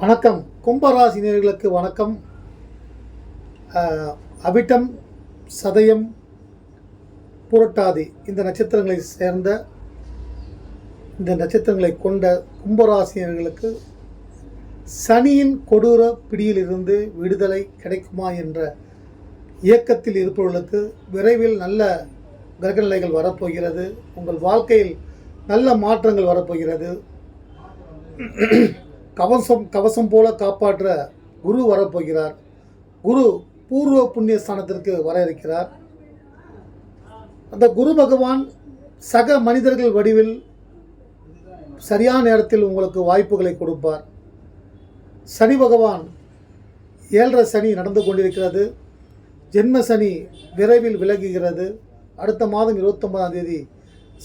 வணக்கம். கும்பராசினியர்களுக்கு வணக்கம். அவிட்டம் சதயம் புரட்டாதி இந்த நட்சத்திரங்களை சேர்ந்த இந்த நட்சத்திரங்களை கொண்ட கும்பராசினியர்களுக்கு சனியின் கொடூர பிடியிலிருந்து விடுதலை கிடைக்குமா என்ற இயக்கத்தில் இருப்பவர்களுக்கு விரைவில் நல்ல கிரகநிலைகள் வரப்போகிறது. உங்கள் வாழ்க்கையில் நல்ல மாற்றங்கள் வரப்போகிறது. கவசம் கவசம் போல காப்பாற்ற குரு வரப்போகிறார். குரு பூர்வ புண்ணிய ஸ்தானத்திற்கு வர இருக்கிறார் அந்த குரு பகவான் சக மனிதர்கள் வடிவில் சரியான நேரத்தில் உங்களுக்கு வாய்ப்புகளை கொடுப்பார். சனி பகவான் ஏழரை சனி நடந்து கொண்டிருக்கிறது. ஜென்ம சனி விரைவில் விலகுகிறது. அடுத்த மாதம் இருபத்தொன்பதாம் தேதி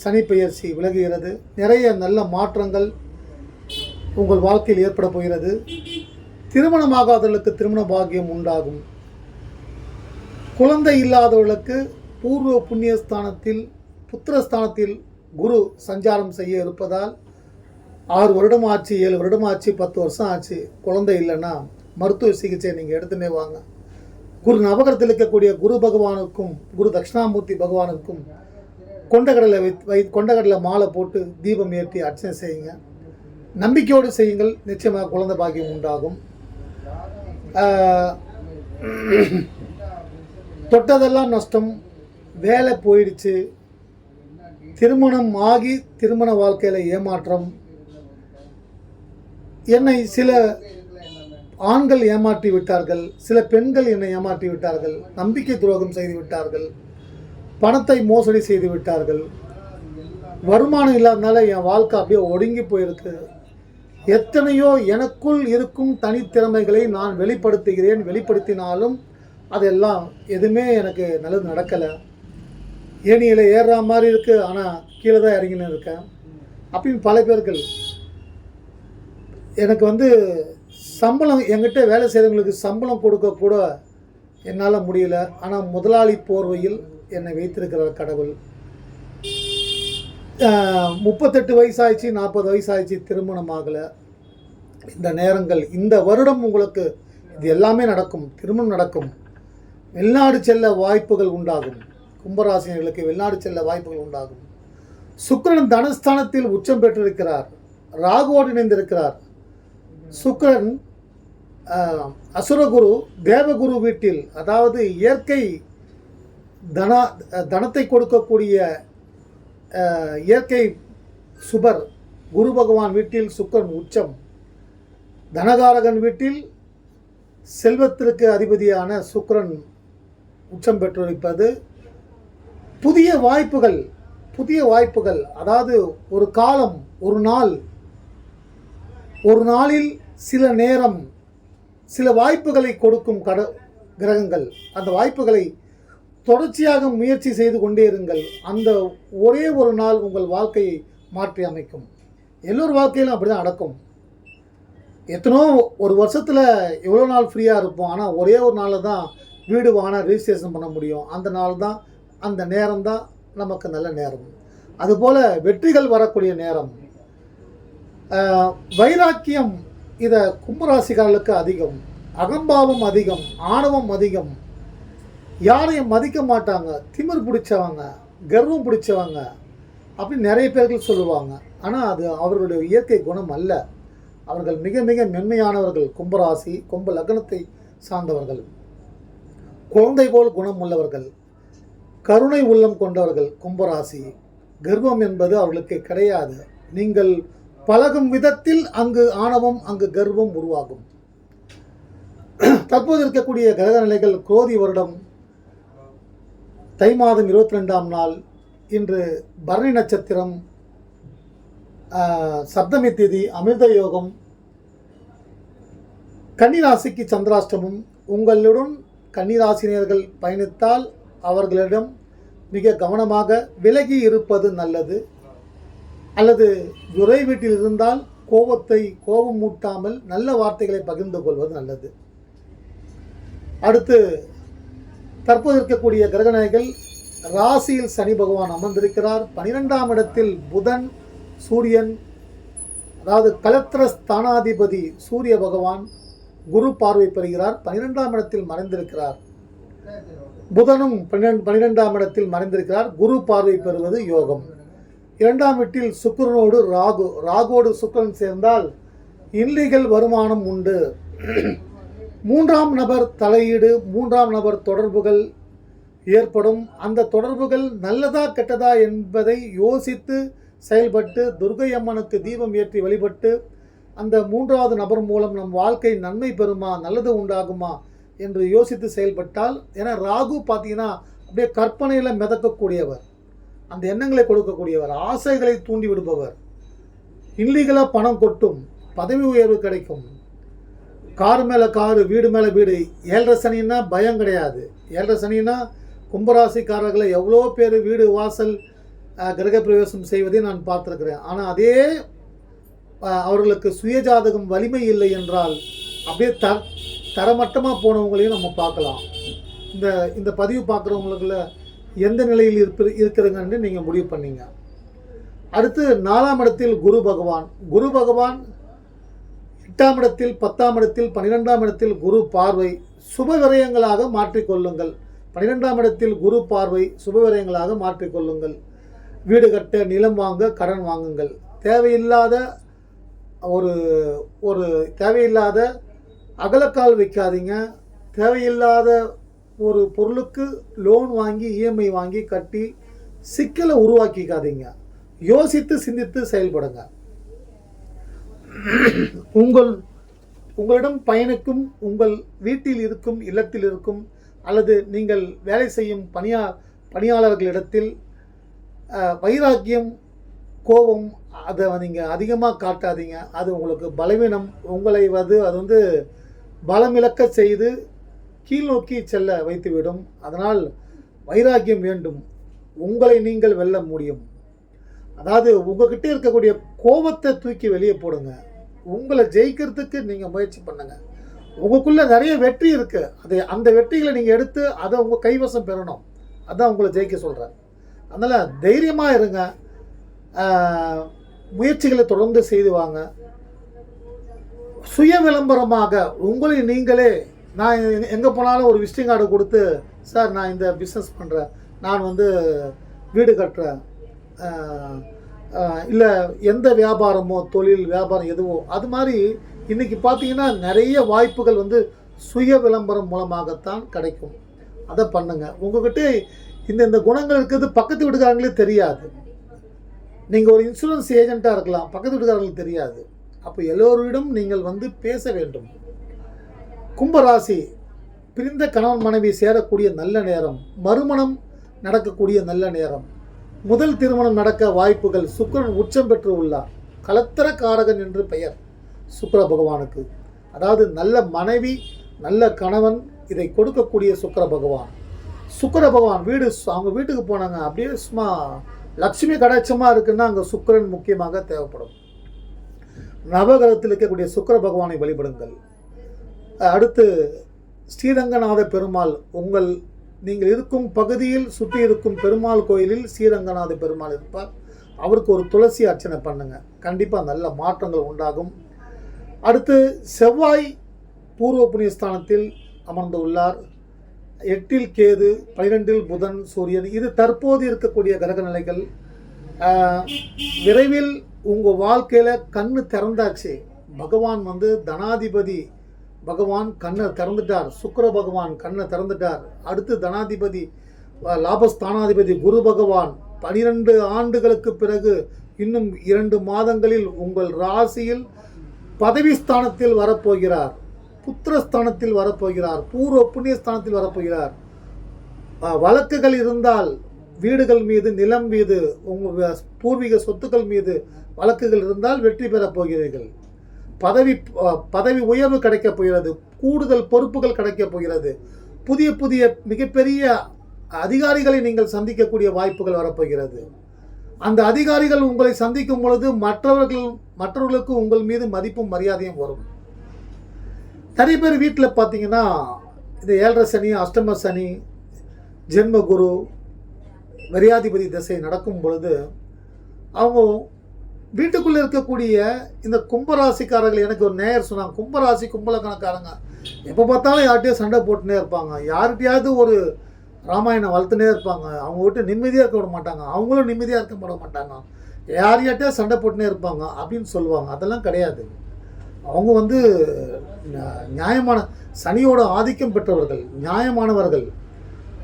சனி பெயர்ச்சி விலகுகிறது. நிறைய நல்ல மாற்றங்கள் உங்கள் வாழ்க்கையில் ஏற்பட போகிறது. திருமணமாகாதவர்களுக்கு திருமண பாக்கியம் உண்டாகும். குழந்தை இல்லாதவர்களுக்கு பூர்வ புண்ணியஸ்தானத்தில் புத்திரஸ்தானத்தில் குரு சஞ்சாரம் செய்ய இருப்பதால் ஆறு வருடம் ஆச்சு ஏழு வருடம் ஆச்சு பத்து வருஷம் ஆச்சு. குழந்தை இல்லைன்னா மருத்துவ சிகிச்சை நீங்கள் எடுத்துனே வாங்க. குரு நவகரத்தில் இருக்கக்கூடிய குரு பகவானுக்கும் குரு தட்சிணாமூர்த்தி பகவானுக்கும் கொண்டக்கடலை வை வை கொண்டக்கடலை மாலை போட்டு தீபம் ஏற்றி அர்ச்சனை செய்யுங்க. நம்பிக்கையோடு செய்யுங்கள். நிச்சயமாக குழந்தை பாக்கியம் உண்டாகும். தொட்டதெல்லாம் நஷ்டம். வேலை போயிடுச்சு. திருமணம் ஆகி திருமண வாழ்க்கையில் ஏமாற்றம். என்னை சில ஆண்கள் ஏமாற்றி விட்டார்கள். சில பெண்கள் என்னை ஏமாற்றி விட்டார்கள். நம்பிக்கை துரோகம் செய்து விட்டார்கள். பணத்தை மோசடி செய்து விட்டார்கள். வருமானம் இல்லாதனால என் வாழ்க்கை அப்படியே ஒடுங்கி போயிருக்கு. எத்தனையோ எனக்குள் இருக்கும் தனித்திறமைகளை நான் வெளிப்படுத்துகிறேன் வெளிப்படுத்தினாலும் அதெல்லாம் எதுவுமே எனக்கு நல்லது நடக்கலை. ஏனியில் ஏறுற மாதிரி இருக்குது ஆனால் கீழே தான் இறங்கின்னு இருக்கேன். அப்படின்னு பல பேர்கள் எனக்கு வந்து சம்பளம் என்கிட்ட வேலை செய்கிறவங்களுக்கு சம்பளம் கொடுக்க கூட என்னால் முடியல. ஆனால் முதலாளி போர்வையில் என்னை வைத்திருக்கிறார் கடவுள். முப்பத்தெட்டு வயசாயிடுச்சு நாற்பது வயசாயிடுச்சு திருமணம் ஆகலை. இந்த நேரங்கள் இந்த வருடம் உங்களுக்கு இது எல்லாமே நடக்கும் திருமணம் நடக்கும். வெளிநாடு செல்ல வாய்ப்புகள் உண்டாகும். கும்பராசினர்களுக்கு வெளிநாடு செல்ல வாய்ப்புகள் உண்டாகும். சுக்கிரன் தனஸ்தானத்தில் உச்சம் பெற்றிருக்கிறார். ராகுவோடு இணைந்திருக்கிறார். சுக்கிரன் அசுரகுரு தேவகுரு வீட்டில் அதாவது இயற்கை தன தனத்தை கொடுக்கக்கூடிய இயற்கை சுபர் குரு பகவான் வீட்டில் சுக்கிரன் உச்சம் தனகாரகன் வீட்டில் செல்வத்திற்கு அதிபதியான சுக்கிரன் உச்சம் பெற்றிருப்பது. புதிய வாய்ப்புகள் புதிய வாய்ப்புகள் அதாவது ஒரு காலம் ஒரு நாள் ஒரு நாளில் சில நேரம் சில வாய்ப்புகளை கொடுக்கும் கட கிரகங்கள். அந்த வாய்ப்புகளை தொடர்ச்சியாக முயற்சி செய்து கொண்டே இருங்கள். அந்த ஒரே ஒரு நாள் உங்கள் வாழ்க்கையை மாற்றி அமைக்கும். எல்லோர் வாழ்க்கையிலும் அப்படி தான் நடக்கும். எத்தனோ ஒரு வருஷத்தில் எவ்வளோ நாள் ஃப்ரீயாக இருப்போம். ஆனால் ஒரே ஒரு நாளில் தான் வீடு வாங்கினா ரிஜிஸ்ட்ரேஷன் பண்ண முடியும். அந்த நாள் தான் அந்த நேரம் தான் நமக்கு நல்ல நேரம். அதுபோல் வெற்றிகள் வரக்கூடிய நேரம். வைராக்கியம் இதை கும்பராசிகாரர்களுக்கு அதிகம். அகம்பாவம் அதிகம். ஆணவம் அதிகம். யாரையும் மதிக்க மாட்டாங்க. திமிர் பிடிச்சவங்க கர்வம் பிடிச்சவங்க அப்படின்னு நிறைய பேர்கள் சொல்லுவாங்க. ஆனால் அது அவர்களுடைய இயற்கை குணம் அல்ல. அவர்கள் மிக மிக மென்மையானவர்கள் கும்பராசி கும்ப லக்னத்தை சார்ந்தவர்கள். குழந்தை போல் குணம் உள்ளவர்கள் கருணை உள்ளம் கொண்டவர்கள் கும்பராசி. கர்வம் என்பது அவர்களுக்கு கிடையாது. நீங்கள் பழகும் விதத்தில் அங்கு ஆணவம் அங்கு கர்வம் உருவாகும். தற்போது இருக்கக்கூடிய கிரக நிலைகள் குரோதி வருடம் தை மாதம் இருபத்தி ரெண்டாம் நாள் இன்று பரணி நட்சத்திரம் சப்தமி திதி அமிர்த யோகம் கன்னிராசிக்கு சந்திராஷ்டமம். உங்களுடன் கன்னிராசினியர்கள் பயணித்தால் அவர்களிடம் மிக கவனமாக விலகி இருப்பது நல்லது. அல்லது துறை வீட்டில் இருந்தால் கோபத்தை கோபம் மூட்டாமல் நல்ல வார்த்தைகளை பகிர்ந்து கொள்வது நல்லது. அடுத்து தற்போது இருக்கக்கூடிய கிரகநிலைகள் ராசியில் சனி பகவான் அமர்ந்திருக்கிறார். பனிரெண்டாம் இடத்தில் புதன் சூரியன் அதாவது கலத்திர ஸ்தானாதிபதி சூரிய பகவான் குரு பார்வை பெறுகிறார். பனிரெண்டாம் இடத்தில் மறைந்திருக்கிறார். புதனும் பன்னிரெண்டு பன்னிரெண்டாம் இடத்தில் மறைந்திருக்கிறார். குரு பார்வை பெறுவது யோகம். இரண்டாம் வீட்டில் சுக்கரனோடு ராகு. ராகோடு சுக்கரன் சேர்ந்தால் இல்லீகல் வருமானம் உண்டு. மூன்றாம் நபர் தலையீடு மூன்றாம் நபர் தொடர்புகள் ஏற்படும். அந்த தொடர்புகள் நல்லதா கெட்டதா என்பதை யோசித்து செயல்பட்டு துர்கை அம்மனுக்கு தீபம் ஏற்றி வழிபட்டு அந்த மூன்றாவது நபர் மூலம் நம் வாழ்க்கை நன்மை பெறுமா நல்லது உண்டாகுமா என்று யோசித்து செயல்பட்டால் ஏன்னா ராகு பார்த்தீங்கன்னா அப்படியே கற்பனையில் மிதக்கக்கூடியவர். அந்த எண்ணங்களை கொடுக்கக்கூடியவர். ஆசைகளை தூண்டி விடுபவர். இல்லீகலாக பணம் கொட்டும். பதவி உயர்வு கிடைக்கும். கார் மேலே காரு வீடு மேலே வீடு ஏழரை சனின்னா பயம் கிடையாது. ஏழரை சனின்னா கும்பராசிக்காரர்களை எவ்வளோ பேர் வீடு வாசல் கிரகப்பிரவேசம் செய்வதை நான் பார்த்துருக்கிறேன். ஆனால் அதே அவர்களுக்கு சுயஜாதகம் வலிமை இல்லை என்றால் அப்படியே த தரமட்டமாக போனவங்களையும் நம்ம பார்க்கலாம். இந்த இந்த பதிவு பார்க்குறவங்களுக்குள்ள எந்த நிலையில் இருப்ப இருக்கிறங்கன்னு நீங்கள் முடிவு பண்ணீங்க. அடுத்து நாலாம் இடத்தில் குரு பகவான். குரு பகவான் எட்டாம் இடத்தில் பத்தாம் இடத்தில் பன்னிரெண்டாம் இடத்தில் குரு பார்வை சுபவிரயங்களாக மாற்றிக்கொள்ளுங்கள் பன்னிரெண்டாம் இடத்தில் குரு பார்வை சுபவிரயங்களாக மாற்றிக்கொள்ளுங்கள் வீடு கட்ட நிலம் வாங்க கடன் வாங்குங்கள். தேவையில்லாத ஒரு ஒரு தேவையில்லாத அகலக்கால் வைக்காதீங்க. தேவையில்லாத ஒரு பொருளுக்கு லோன் வாங்கி இஎம்ஐ வாங்கி கட்டி சிக்கலை உருவாக்கிக்காதீங்க. யோசித்து சிந்தித்து செயல்படுங்க. உங்கள் உங்களிடம் பயணிக்கும் உங்கள் வீட்டில் இருக்கும் இல்லத்தில் இருக்கும் அல்லது நீங்கள் வேலை செய்யும் பணியா பணியாளர்களிடத்தில் வைராக்கியம் கோபம் அதை நீங்கள் அதிகமாக காட்டாதீங்க. அது உங்களுக்கு பலவீனம். உங்களை வந்து அது வந்து பலமிழக்க செய்து கீழ் நோக்கி செல்ல வைத்துவிடும். அதனால் வைராக்கியம் வேண்டும். உங்களை நீங்கள் வெல்ல முடியும். அதாவது உங்ககிட்ட இருக்கக்கூடிய கோபத்தை தூக்கி வெளியே போடுங்க. உங்களை ஜெயிக்கிறதுக்கு நீங்கள் முயற்சி பண்ணுங்க. உங்களுக்குள்ளே நிறைய வெற்றி இருக்குது அது அந்த வெற்றிகளை நீங்கள் எடுத்து அதை உங்கள் கைவசம் பெறணும். அதான் உங்களை ஜெயிக்க சொல்கிறேன் அதனால் தைரியமாக இருங்க. முயற்சிகளை தொடர்ந்து செய்து வாங்க. சுய விளம்பரமாக உங்களை நீங்களே நான் எங்கே போனாலும் ஒரு விசிட்டிங் கார்டு கொடுத்து சார் நான் இந்த பிஸ்னஸ் பண்ணுறேன் நான் வந்து வீடு கட்டுறேன். இல்லை எந்த வியாபாரமோ தொழில் வியாபாரம் எதுவோ அது மாதிரி இன்றைக்கி பார்த்தீங்கன்னா நிறைய வாய்ப்புகள் வந்து சுய விளம்பரம் மூலமாகத்தான் கிடைக்கும். அதை பண்ணுங்க. உங்ககிட்ட இந்த இந்த குணங்கள் இருக்கிறது பக்கத்து வீட்டுக்காரங்களே தெரியாது. நீங்கள் ஒரு இன்சூரன்ஸ் ஏஜெண்ட்டாக இருக்கலாம் பக்கத்து வீட்டுக்காரங்களுக்கு தெரியாது. அப்போ எல்லோரிடம் நீங்கள் வந்து பேச வேண்டும். கும்பராசி பிரிந்த கணவன் மனைவி சேரக்கூடிய நல்ல நேரம் மறுமணம் நடக்கக்கூடிய நல்ல நேரம். முதல் திருமணம் நடக்க வாய்ப்புகள் சுக்கரன் உச்சம் பெற்று உள்ளார். கலத்தர காரகன் என்று பெயர். சுக்கர பகவானுக்கு. அதாவது நல்ல மனைவி நல்ல கணவன் இதை கொடுக்கக்கூடிய சுக்கர பகவான். சுக்கர பகவான் வீடு அவங்க வீட்டுக்கு போனாங்க அப்படியே சும்மா லட்சுமி கடாட்சமாக இருக்குன்னா அங்கே சுக்கிரன் முக்கியமாக தேவைப்படும். நவகிரகத்தில் இருக்கக்கூடிய சுக்கிர பகவானை வழிபடுங்கள். அடுத்து ஸ்ரீரங்கநாத பெருமாள் உங்கள் நீங்கள் இருக்கும் பகுதியில் சுற்றி இருக்கும் பெருமாள் கோயிலில் ஸ்ரீரங்கநாத பெருமாள் இருப்பார். அவருக்கு ஒரு துளசி அர்ச்சனை பண்ணுங்க. கண்டிப்பாக நல்ல மாற்றங்கள் உண்டாகும். அடுத்து செவ்வாய் பூர்வ புண்ணியஸ்தானத்தில் அமர்ந்து உள்ளார். எட்டில் கேது பனிரெண்டில் புதன் சூரியன். இது தற்போது இருக்கக்கூடிய கிரக நிலைகள். விரைவில் உங்கள் வாழ்க்கையில் கண்ணு திறந்தாச்சு. பகவான் வந்து தனாதிபதி பகவான் கண்ணை திறந்துட்டார். சுக்கர பகவான் கண்ணை திறந்துட்டார். அடுத்து தனாதிபதி லாபஸ்தானாதிபதி குரு பகவான் பனிரெண்டு ஆண்டுகளுக்கு பிறகு இன்னும் இரண்டு மாதங்களில் உங்கள் ராசியில் பதவி ஸ்தானத்தில் வரப்போகிறார். புத்திரஸ்தானத்தில் வரப்போகிறார். பூர்வ புண்ணியஸ்தானத்தில் வரப்போகிறார். வழக்குகள் இருந்தால் வீடுகள் மீது நிலம் மீது உங்கள் பூர்வீக சொத்துக்கள் மீது வழக்குகள் இருந்தால் வெற்றி பெறப் போகிறீர்கள். பதவி பதவி உயர்வு கிடைக்கப் போகிறது கூடுதல் பொறுப்புகள் கிடைக்கப் போகிறது புதிய புதிய மிகப்பெரிய அதிகாரிகளை நீங்கள் சந்திக்கக்கூடிய வாய்ப்புகள் வரப்போகிறது. அந்த அதிகாரிகள் உங்களை சந்திக்கும் பொழுது மற்றவர்கள் மற்றவர்களுக்கு உங்கள் மீது மதிப்பும் மரியாதையும் வரும். நிறைய பேர் வீட்டில் பார்த்தீங்கன்னா இந்த ஏழரை சனி அஷ்டம சனி ஜென்மகுரு விரையாதிபதி திசை நடக்கும் பொழுது அவங்க வீட்டுக்குள்ளே இருக்கக்கூடிய இந்த கும்பராசிக்காரர்கள் எனக்கு ஒரு நேயர் சொன்னாங்க கும்பராசி கும்பலக்கணக்காரங்க. எப்போ பார்த்தாலும் யார்கிட்டயும் சண்டை போட்டுனே இருப்பாங்க. யார்கிட்டயாவது ஒரு ராமாயணம் வளர்த்துனே இருப்பாங்க. அவங்க விட்டு நிம்மதியாக இருக்க விட மாட்டாங்க. அவங்களும் நிம்மதியாக இருக்க விட மாட்டாங்க. யார் யார்கிட்டயா சண்டை போட்டுனே இருப்பாங்க அப்படின்னு சொல்லுவாங்க. அதெல்லாம் கிடையாது. அவங்க வந்து நியா- நியாயமான சனியோட ஆதிக்கம் பெற்றவர்கள் நியாயமானவர்கள்.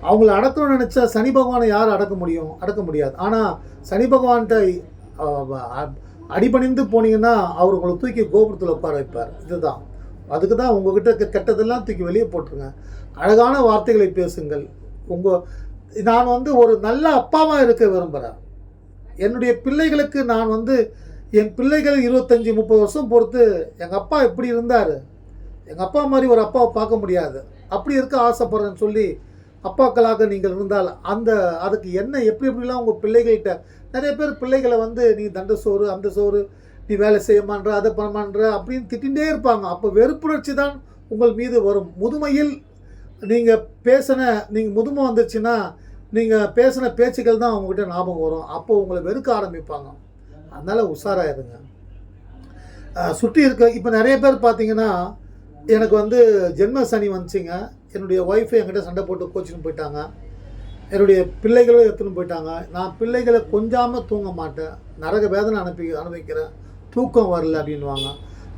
அவங்கள அடக்கணும்னு நினச்சா சனி பகவானை யார் அடக்க முடியும்? அடக்க முடியாது. ஆனால் சனி பகவான்கிட்ட அடிபணிந்து போனீங்கன்னா அவர் உங்களை தூக்கி கோபுரத்தில் உட்கார வைப்பார். இதுதான். அதுக்கு தான் உங்ககிட்ட இருக்க கெட்டதெல்லாம் தூக்கி வெளியே போட்டுருங்க. அழகான வார்த்தைகளை பேசுங்கள். உங்கள் நான் வந்து ஒரு நல்ல அப்பாவாக இருக்க விரும்புகிறேன் என்னுடைய பிள்ளைகளுக்கு நான் வந்து என் பிள்ளைகள் இருபத்தஞ்சி முப்பது வருஷம் பொறுத்து எங்கள் அப்பா எப்படி இருந்தார்? எங்கள் அப்பா மாதிரி ஒரு அப்பாவை பார்க்க முடியாது. அப்படி இருக்க ஆசைப்படுறேன்னு சொல்லி அப்பாக்களாக நீங்கள் இருந்தால் அந்த அதுக்கு என்ன எப்படி எப்படிலாம் உங்கள் பிள்ளைகள்கிட்ட நிறைய பேர் பிள்ளைகளை வந்து நீ தண்ட சோறு அந்த சோறு நீ வேலை செய்யமான்ற அதை பண்ணமான்ற அப்படின்னு திட்டிகிட்டே இருப்பாங்க. அப்போ வெறுப்புணர்ச்சி தான் உங்கள் மீது வரும். முதுமையில் நீங்கள் பேசின நீங்கள் முதுமை வந்துச்சுன்னா நீங்கள் பேசின பேச்சுக்கள் தான் அவங்ககிட்ட ஞாபகம் வரும். அப்போ உங்களை வெறுக்க ஆரம்பிப்பாங்க. அதனால் உஷாராக இருங்க சுற்றி இருக்க இப்போ நிறைய பேர் பார்த்தீங்கன்னா எனக்கு வந்து ஜென்ம சனி வந்துச்சுங்க. என்னுடைய ஒய்ஃபு என்கிட்ட சண்டை போட்டு கோச்சின்னு போயிட்டாங்க. என்னுடைய பிள்ளைகளும் எடுத்துன்னு போயிட்டாங்க. நான் பிள்ளைகளை கொஞ்சாமல் தூங்க மாட்டேன். நரக வேதனை அனுப்பி அனுபவிக்கிறேன். தூக்கம் வரல அப்படின்வாங்க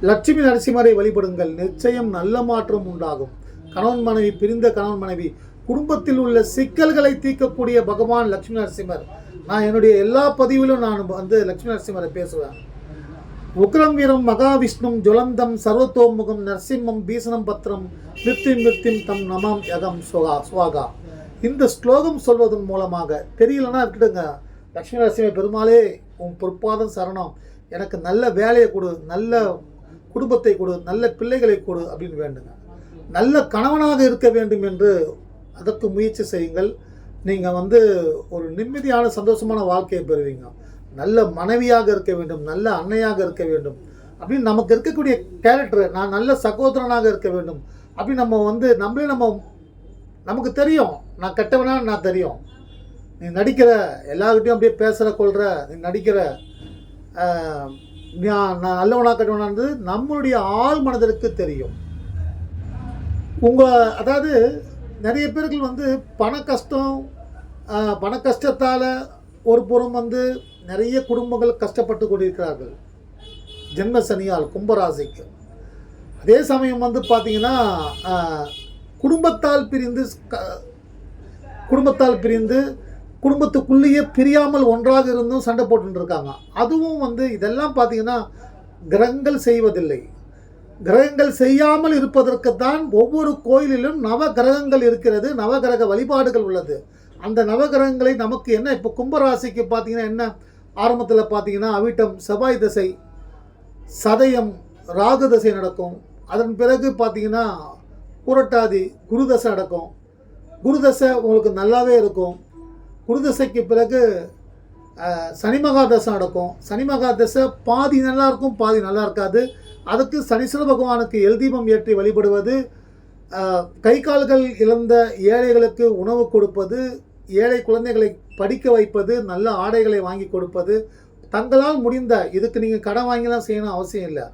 லட்சுமி நரசிம்மரை வழிபடுங்கள். நிச்சயம் நல்ல மாற்றம் உண்டாகும். கணவன் மனைவி பிரிந்த கணவன் மனைவி குடும்பத்தில் உள்ள சிக்கல்களை தீர்க்கக்கூடிய பகவான் லட்சுமி நரசிம்மர். நான் என்னுடைய எல்லா பதிவிலும் நான் வந்து லட்சுமி நரசிம்மரை பேசுவேன். உக்ரம் வீரம் மகாவிஷ்ணும் ஜுலந்தம் சர்வத்தோமுகம் நரசிம்மம் பீசனம் பத்திரம் மிருத்யும் மிருத்யும் தம் நமாம் யகம் சுகா சுவாகா. இந்த ஸ்லோகம் சொல்வதன் மூலமாக தெரியலன்னா விட்டுடுங்க. லக்ஷ்மி நரசிம்ம பெருமாளே உன் பொற்பாதம் சரணம். எனக்கு நல்ல வேலையை கொடு நல்ல குடும்பத்தை கொடு நல்ல பிள்ளைகளை கொடு அப்படின்னு வேண்டுங்க. நல்ல கணவனாக இருக்க வேண்டும் என்று அதற்கு முயற்சி செய்யுங்கள். நீங்கள் வந்து ஒரு நிம்மதியான சந்தோஷமான வாழ்க்கையை பெறுவீங்க. நல்ல மனைவியாக இருக்க வேண்டும் நல்ல அன்னையாக இருக்க வேண்டும். அப்படின்னு நமக்கு இருக்கக்கூடிய கேரக்டர் நான் நல்ல சகோதரனாக இருக்க வேண்டும். அப்படின்னு நம்ம வந்து நம்மளே நம்ம நமக்கு தெரியும். நான் கெட்டவனா நான் தெரியும். நீ நடிக்கிற எல்லாருக்கிட்டையும் அப்படியே பேசுகிற கொள்கிற நீ நடிக்கிற நான் நான் நல்லவனா கெட்டவனான்றது நம்மளுடைய ஆள் மனதிற்கு தெரியும். உங்கள் அதாவது நிறைய பேர்கள் வந்து பண கஷ்டம் பண கஷ்டத்தால் ஒரு புறம் வந்து நிறைய குடும்பங்கள் கஷ்டப்பட்டு கொண்டிருக்கிறார்கள். ஜென்ம சனியால் கும்பராசிக்கு அதே சமயம் வந்து பார்த்திங்கன்னா குடும்பத்தால் பிரிந்து க- குடும்பத்தால் பிரிந்து குடும்பத்துக்குள்ளேயே பிரியாமல் ஒன்றாக இருந்தும் சண்டை போட்டுருக்காங்க. இருக்காங்க அதுவும் வந்து இதெல்லாம் பார்த்தீங்கன்னா கிரகங்கள் செய்வதில்லை. கிரகங்கள் செய்யாமல் இருப்பதற்கு தான் ஒவ்வொரு கோயிலிலும் நவ கிரகங்கள் இருக்கிறது நவகிரக வழிபாடுகள் உள்ளது. அந்த நவகிரகங்களை நமக்கு என்ன இப்போ கும்பராசிக்கு பார்த்தீங்கன்னா என்ன? ஆரம்பத்தில் பார்த்தீங்கன்னா அவிட்டம் செவ்வாய் திசை சதயம் ராகு தசை நடக்கும். அதன் பிறகு பார்த்தீங்கன்னா புரட்டாதி குரு தசை நடக்கும். குருதசை உங்களுக்கு நல்லாவே இருக்கும். குருதசைக்கு பிறகு சனி மகா தசை நடக்கும். சனி மகா தசை பாதி நல்லா இருக்கும் பாதி நல்லா இருக்காது. அதுக்கு சனீஸ்வர பகவானுக்கு எல்தீபம் ஏற்றி வழிபடுவது கை கால்கள் இழந்த ஏழைகளுக்கு உணவு கொடுப்பது ஏழை குழந்தைகளை படிக்க வைப்பது நல்ல ஆடைகளை வாங்கி கொடுப்பது தங்களால் முடிந்த இதுக்கு நீங்கள் கடன் வாங்கிலாம் செய்யணும் அவசியம் இல்லை.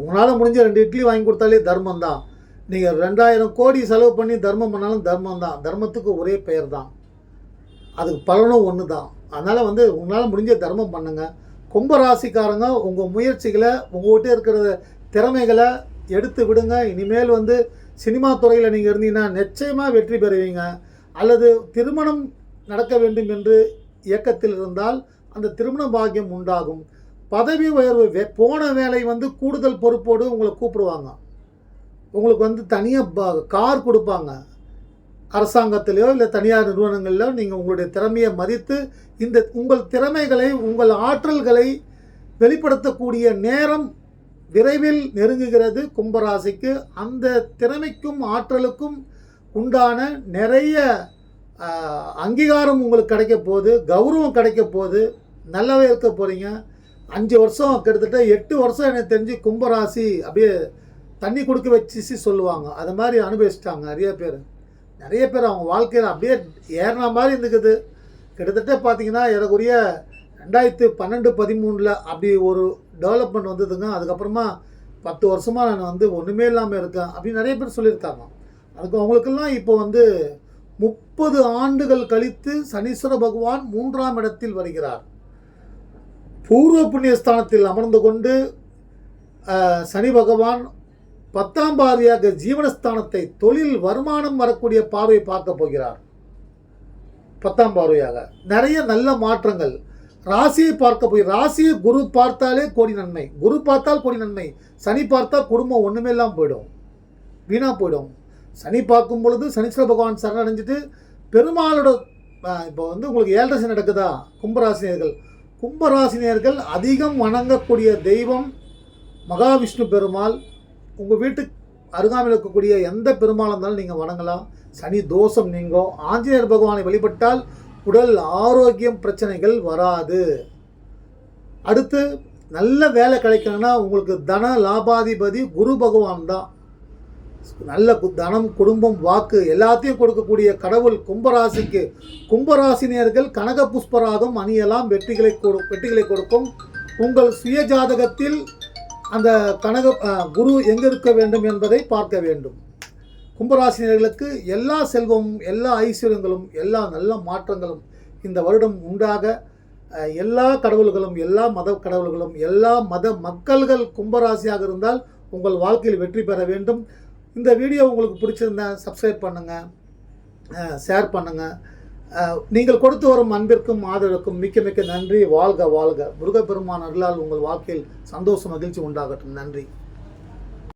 உங்களால் முடிஞ்ச ரெண்டு இட்லி வாங்கி கொடுத்தாலே தர்மம் தான் நீங்கள் ரெண்டாயிரம் கோடி செலவு பண்ணி தர்மம் பண்ணாலும் தர்மம் தான். தர்மத்துக்கு ஒரே பெயர் தான். அதுக்கு பலனும் ஒன்று தான் அதனால் வந்து உங்களால் முடிஞ்ச தர்மம் பண்ணுங்கள் கும்ப ராசிக்காரங்க உங்கள் முயற்சிகளை உங்கள்கிட்ட இருக்கிற திறமைகளை எடுத்து விடுங்க. இனிமேல் வந்து சினிமா துறையில் நீங்கள் இருந்தீங்கன்னா நிச்சயமாக வெற்றி பெறுவீங்க. அல்லது திருமணம் நடக்க வேண்டும் என்று இயக்கத்தில் இருந்தால் அந்த திருமண பாக்கியம் உண்டாகும். பதவி உயர்வு வே- போன வேலை வந்து கூடுதல் பொறுப்போடு உங்களை கூப்பிடுவாங்க. உங்களுக்கு வந்து தனியாக கார் கொடுப்பாங்க. அரசாங்கத்திலேயோ இல்லை தனியார் நிறுவனங்களிலோ நீங்கள் உங்களுடைய திறமையை மதித்து இந்த உங்கள் திறமைகளை உங்கள் ஆற்றல்களை வெளிப்படுத்தக்கூடிய நேரம் விரைவில் நெருங்குகிறது. கும்பராசிக்கு அந்த திறமைக்கும் ஆற்றலுக்கும் உண்டான நிறைய அங்கீகாரம் உங்களுக்கு கிடைக்க போகுது. கௌரவம் கிடைக்க போகுது. நல்லாவே இருக்க போகிறீங்க அஞ்சு வருஷம் கிட்டத்தட்ட எட்டு வருஷம் எனக்கு தெரிஞ்சு கும்பராசி அப்படியே தண்ணி கொடுக்க வச்சு சொல்லுவாங்க. அது மாதிரி அனுபவிச்சிட்டாங்க நிறைய பேர். நிறைய பேர் அவங்க வாழ்க்கையில் அப்படியே ஏறின மாதிரி இருந்துக்குது. கிட்டத்தட்ட பார்த்தீங்கன்னா ஏறக்குரிய ரெண்டாயிரத்து பன்னெண்டு பதிமூணில் அப்படி ஒரு டெவலப்மெண்ட் வந்ததுங்க. அதுக்கப்புறமா பத்து வருஷமாக நான் வந்து ஒன்றுமே இல்லாமல் இருக்கேன் அப்படின்னு நிறைய பேர் சொல்லியிருக்காங்க. அதுக்கு அவங்களுக்கெல்லாம் இப்போ வந்து முப்பது ஆண்டுகள் கழித்து சனீஸ்வர பகவான் மூன்றாம் இடத்தில் வருகிறார். பூர்வ புண்ணியஸ்தானத்தில் அமர்ந்து கொண்டு சனி பகவான் பத்தாம் பாரியாக ஜீவனஸ்தானத்தை தொழில் வருமானம் வரக்கூடிய பார்வை பார்க்க போகிறார். பத்தாம் பார்வையாக. நிறைய நல்ல மாற்றங்கள். ராசியை பார்க்க போய் ராசியை குரு பார்த்தாலே கோடி நன்மை. குரு பார்த்தால் கோடி நன்மை. சனி பார்த்தா குடும்பம் ஒன்றுமே போயிடும். வீணாக போயிடும். சனி பார்க்கும் பொழுது சனீஸ்வர பகவான் சரணடைஞ்சிட்டு பெருமாளோட இப்போ வந்து உங்களுக்கு ஏழரசி நடக்குதா? கும்பராசினியர்கள். கும்பராசினியர்கள் அதிகம் வணங்கக்கூடிய தெய்வம் மகாவிஷ்ணு பெருமாள். உங்கள் வீட்டுக்கு அருகாமையில் இருக்கக்கூடிய எந்த பெருமாள் இருந்தாலும் நீங்கள் வணங்கலாம். சனி தோஷம் நீங்கும். ஆஞ்சநேயர் பகவானை வழிபட்டால் உடல் ஆரோக்கியம் பிரச்சனைகள் வராது. அடுத்து நல்ல வேலை கிடைக்கணும்னா உங்களுக்கு தன லாபாதிபதி குரு பகவான் தான். நல்ல கு- தனம் குடும்பம் வாக்கு எல்லாத்தையும் கொடுக்கக்கூடிய கடவுள் கும்பராசிக்கு. கும்பராசினியர்கள் கனக புஷ்பராகம் அணியலாம். வெற்றிகளை கொடு வெற்றிகளை கொடுக்கும். உங்கள் சுய ஜாதகத்தில் அந்த கனக குரு எங்கே இருக்க வேண்டும் என்பதை பார்க்க வேண்டும். கும்பராசினியர்களுக்கு எல்லா செல்வமும் எல்லா ஐஸ்வர்யங்களும் எல்லா நல்ல மாற்றங்களும் இந்த வருடம் உண்டாக எல்லா கடவுள்களும் எல்லா மத கடவுள்களும் எல்லா மத மக்கள்கள் கும்பராசியாக இருந்தால் உங்கள் வாழ்க்கையில் வெற்றி பெற வேண்டும். இந்த வீடியோ உங்களுக்கு பிடிச்சிருந்தா சப்ஸ்கிரைப் பண்ணுங்கள் ஷேர் பண்ணுங்கள் நீங்கள் கொடுத்து வரும் அன்பிற்கும் ஆதரவுக்கும் மிக்க மிக்க நன்றி. வாழ்க வாழ்க. முருகப்பெருமான் அருளால் உங்கள் வாழ்க்கையில் சந்தோஷம் மகிழ்ச்சி உண்டாகட்டும். நன்றி.